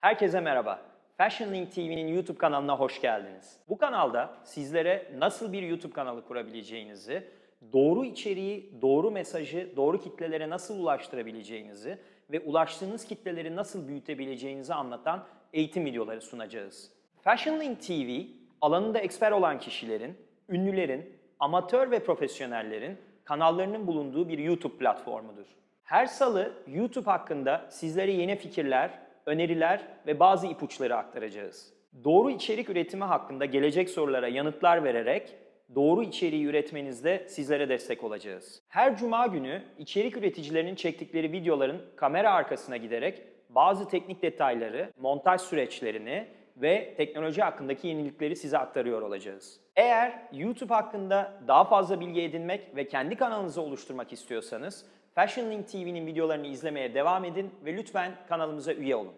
Herkese merhaba. Fashion Link TV'nin YouTube kanalına hoş geldiniz. Bu kanalda sizlere nasıl bir YouTube kanalı kurabileceğinizi, doğru içeriği, doğru mesajı, doğru kitlelere nasıl ulaştırabileceğinizi ve ulaştığınız kitleleri nasıl büyütebileceğinizi anlatan eğitim videoları sunacağız. Fashion Link TV, alanında eksper olan kişilerin, ünlülerin, amatör ve profesyonellerin kanallarının bulunduğu bir YouTube platformudur. Her salı YouTube hakkında sizlere yeni fikirler, öneriler ve bazı ipuçları aktaracağız. Doğru içerik üretimi hakkında gelecek sorulara yanıtlar vererek doğru içeriği üretmenizde sizlere destek olacağız. Her cuma günü içerik üreticilerinin çektikleri videoların kamera arkasına giderek bazı teknik detayları, montaj süreçlerini ve teknoloji hakkındaki yenilikleri size aktarıyor olacağız. Eğer YouTube hakkında daha fazla bilgi edinmek ve kendi kanalınızı oluşturmak istiyorsanız Fashion Link TV'nin videolarını izlemeye devam edin ve lütfen kanalımıza üye olun.